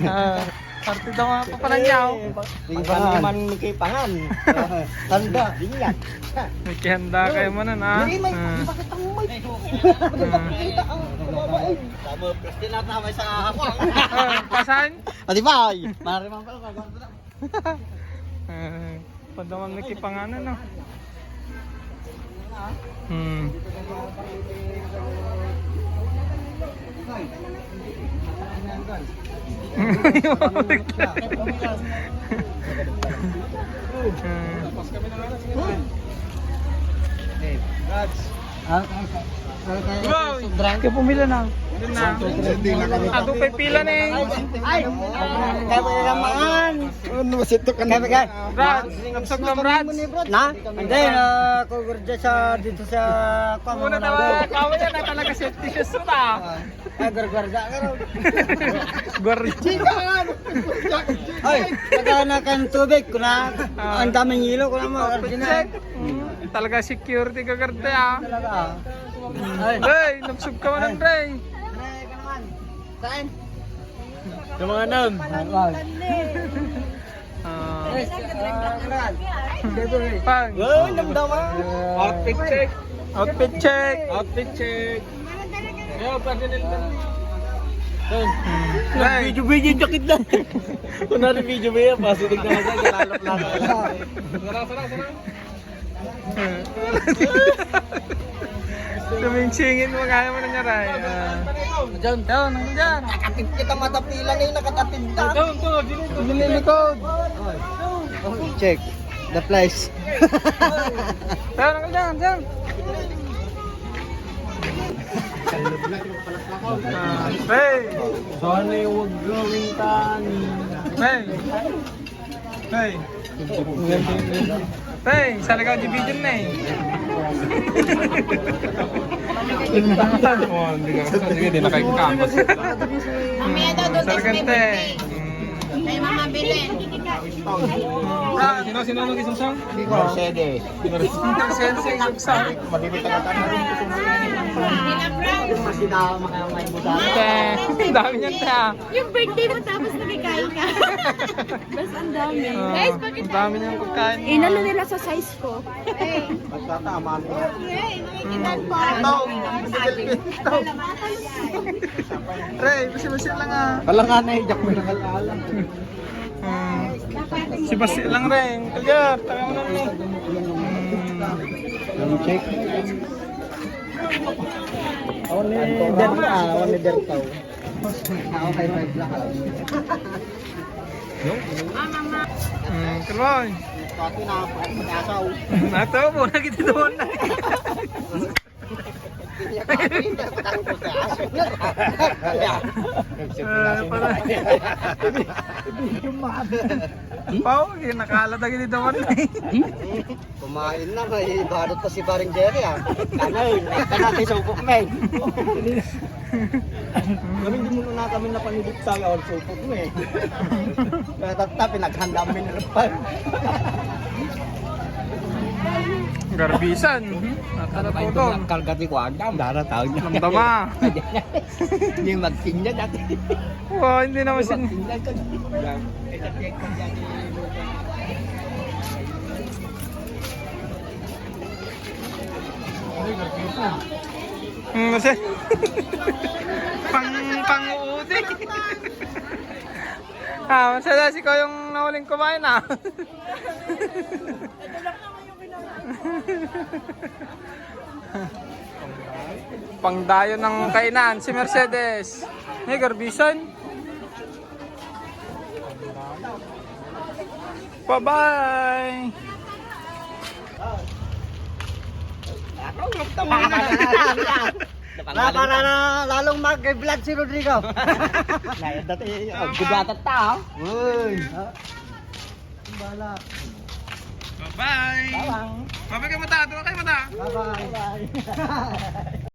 Ah, parte daw nga pa pala niyaw. Hindi ba naman magkipangan? Tanda, ingat. May kihanda kayo mo nun, ah. Hindi, may Ah. bakit ang may Ah. kita ang kababae. Tama, pwede na tama sa hapang. Ah, pasan? Pati ba? Marimang pala kagawin na. Ah, Padaman may kipanganan, no? Hmm. Ah! Kaya pumila na. Doon na. Pa pila na eh. Ay! Kaya pa naman. Ano ba ito ka na? Kaya Brad, napsog ng Brad. Na? Hindi, na kugurja sa dito sa Muna tawa, kawa na talaga safety shoes mo na. Ay, gurgurja ka raw. Gordi. Ay, nagana kan tubig ko na. Ang daming hilo ko na mo. Check. Hmm, Talaga security ka ah. Talaga ah. Ay. Hey, napsog ka man ng Ray. Saan? Yung mga nam. Ah, ah, pang. Ay, damdaman. Outfit check. Outfit check. Outfit check. Yo. Hey, Video video jacket na. Kunwari video ba yan, pasinig na lang lalap lang. Sarang, sarang, sarang. Tumingsingin mo kaya mo na niya Diyan. Yun, nandiyan. Nakatid kita matapila na yung nakatatid na. Doon, doon, dito. Nililikod. Check. The place. Yun, nandiyan, nandiyan. Ah, Hey! Sana huwag gawing tani. Hey! Hey! Hey! Sa lagaw di video na eh. Hindi ka. Sige, di na kayo kamas. Mamaya daw doon sa may birthday. Kay Mama Belen. Ah, sino sino nang isang song? Mercedes. Sense yung song. Malibit ang tatanong. Nila Brown. Kasi na makamay mo sa Te, ang dami niyan te ah. Yung birthday mo tapos nagkikain ka. Basta ang dami. Ah, Guys, bakit Ang dami niyang pagkain. Inalo nila sa size ko. Hey, Magtatama mo. hey, nakikinan pa. Ray, basi-basi lang ah. Kala nga na, hijak mo na kalala. Hmm. Si Basi lang rin. Kalyar, tayo mo na rin. Yung check. Only ah, only der tao. Ako kay five lang. Hmm, pag-asaw. Nato po, nakita doon na. Patang ko sa aso. Ah, para. Pao, nakala na gini daw na eh. Kumain na, may barot pa si paring Jerry ah. Nakita natin sa upok men. Kami hindi mo na kami napanigit sa or sa upok mo eh. Kaya tata, pinaghanda mo repal. Garbisan. Natala po doon. Kargati ko agam. Dara tao niya. Namdama. Hindi magtinda dati. Wow, hindi naman sin... Hmm, kasi... pang... pang uudi. ah, masaya si ko yung nahuling kumain ah. Pangdayo ng kainan, si Mercedes. Hey, Garbisan. Bye-bye! Para na lalong mag-vlog si Rodrigo. Dati gubatat ta. Uy. Bala. Bye-bye! Bye. Bye-bye kayo mata! Doon kayo mata! Bye bye.